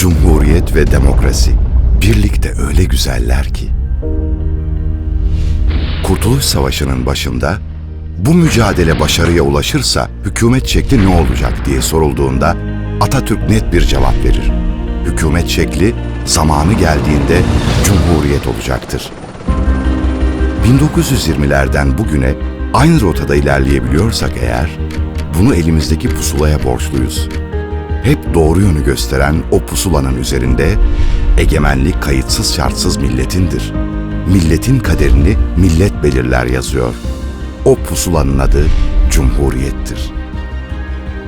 Cumhuriyet ve demokrasi birlikte öyle güzeller ki. Kurtuluş Savaşı'nın başında bu mücadele başarıya ulaşırsa hükümet şekli ne olacak diye sorulduğunda Atatürk net bir cevap verir. Hükümet şekli zamanı geldiğinde cumhuriyet olacaktır. 1920'lerden bugüne aynı rotada ilerleyebiliyorsak eğer, bunu elimizdeki pusulaya borçluyuz. Hep doğru yönü gösteren o pusulanın üzerinde egemenlik kayıtsız şartsız milletindir. Milletin kaderini millet belirler yazıyor. O pusulanın adı Cumhuriyettir.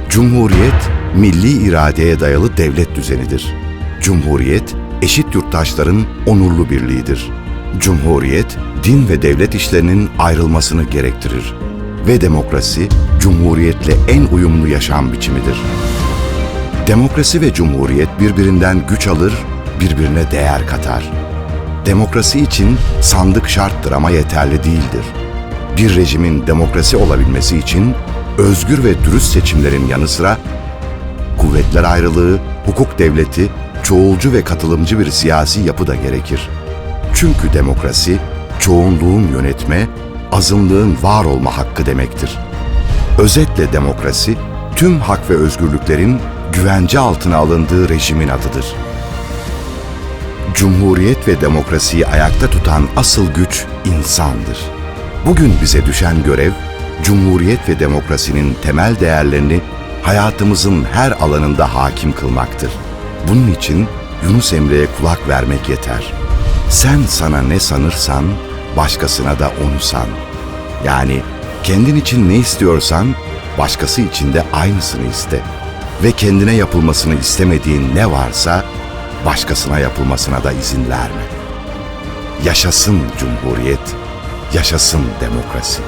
Cumhuriyet, milli iradeye dayalı devlet düzenidir. Cumhuriyet, eşit yurttaşların onurlu birliğidir. Cumhuriyet, din ve devlet işlerinin ayrılmasını gerektirir. Ve demokrasi, cumhuriyetle en uyumlu yaşam biçimidir. Demokrasi ve cumhuriyet birbirinden güç alır, birbirine değer katar. Demokrasi için sandık şarttır ama yeterli değildir. Bir rejimin demokrasi olabilmesi için özgür ve dürüst seçimlerin yanı sıra kuvvetler ayrılığı, hukuk devleti, çoğulcu ve katılımcı bir siyasi yapı da gerekir. Çünkü demokrasi, çoğunluğun yönetme, azınlığın var olma hakkı demektir. Özetle demokrasi, tüm hak ve özgürlüklerin güvence altına alındığı rejimin adıdır. Cumhuriyet ve demokrasiyi ayakta tutan asıl güç insandır. Bugün bize düşen görev, Cumhuriyet ve demokrasinin temel değerlerini hayatımızın her alanında hakim kılmaktır. Bunun için Yunus Emre'ye kulak vermek yeter. Sen sana ne sanırsan, başkasına da onu san. Yani kendin için ne istiyorsan, başkası için de aynısını iste. Ve kendine yapılmasını istemediğin ne varsa, başkasına yapılmasına da izin verme. Yaşasın Cumhuriyet, yaşasın demokrasi.